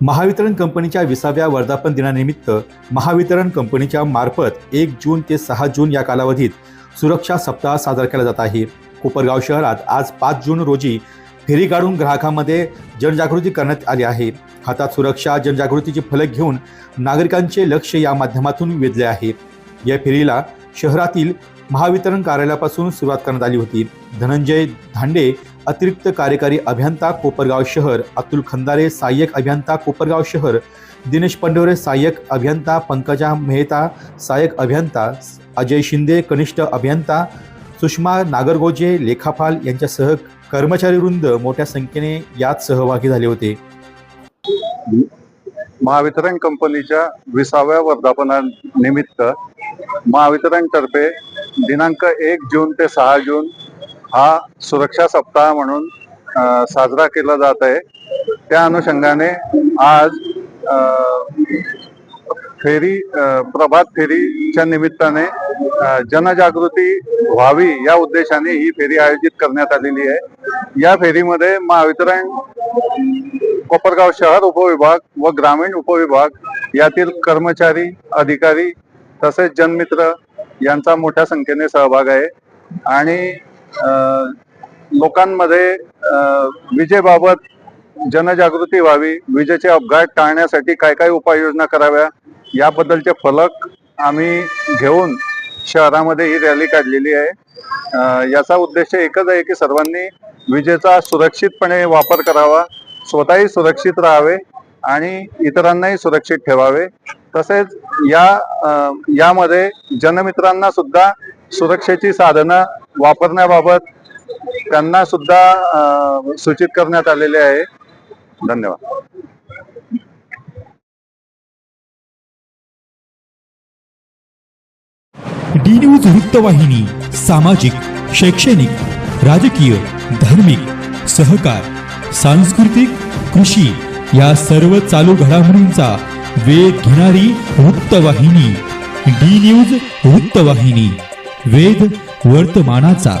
महावितरण कंपनीच्या विसाव्या वर्धापन दिनानिमित्त महावितरण कंपनीच्या मार्फत एक जून ते सहा जून या कालावधीत सुरक्षा सप्ताह साजरा केला जात आहे. कोपरगाव शहरात आज पाच जून रोजी फेरी काढून ग्राहकांमध्ये जनजागृती करण्यात आली आहे. हातात सुरक्षा जनजागृतीचे फलक घेऊन नागरिकांचे लक्ष या माध्यमातून वेधले आहे. या फेरीला शहरातील महावितरण कार्यालयापासून सुरुवात करण्यात आली होती. धनंजय धांडे अतिरिक्त कार्यकारी अभियंता कोपरगाव शहर अतुल खंदारे सहाय्यक अभियंता कोपरगाव शहर दिनेश पंडोरे सहाय्यक अभियंता पंकजा मेहता सहाय्यक अभियंता अजय शिंदे कनिष्ठ अभियंता सुषमा नागरगोजे लेखापाल यांच्यासह कर्मचारी वृंद मोठ्या संख्येने यात सहभागी झाले होते. महावितरण कंपनीच्या विसाव्या वर्धापनानिमित्त महावितरण तर्फे दिनांक एक जून ते सहा जून हा सुरक्षा सप्ताह म्हणून साजरा केला जात आहे. त्या अनुषंगाने आज फेरी प्रभात फेरीच्या निमित्ताने जनजागृती व्हावी या उद्देशाने ही फेरी आयोजित करण्यात आलेली आहे. या फेरीमध्ये महावितरण कोपरगाव शहर उपविभाग व ग्रामीण उपविभाग यातील कर्मचारी अधिकारी तसेच जनमित्र यांचा मोठ्या संख्येने सहभाग आहे. आणि लोकांमध्ये विजेबाबत जनजागृती व्हावी विजेचे अपघात टाळण्यासाठी काय काय उपाययोजना कराव्या याबद्दलचे फलक आम्ही घेऊन शहरामध्ये ही रॅली काढलेली आहे. याचा उद्देश एकच आहे की सर्वांनी विजेचा सुरक्षितपणे वापर करावा स्वतःही सुरक्षित राहावे आणि इतरांनाही सुरक्षित ठेवावे. तसेच या यामध्ये जनमित्रांना सुद्धा सुरक्षेची साधनं वापरण्याबाबत त्यांना सुद्धा सूचित करण्यात आलेले आहे. धन्यवाद. डी न्यूज वृत्तवाहिनी सामाजिक शैक्षणिक राजकीय धार्मिक सहकार सांस्कृतिक कृषी या सर्व चालू घडामोडींचा वेध घेणारी वृत्तवाहिनी डी न्यूज वृत्तवाहिनी वेध वर्तमानाचा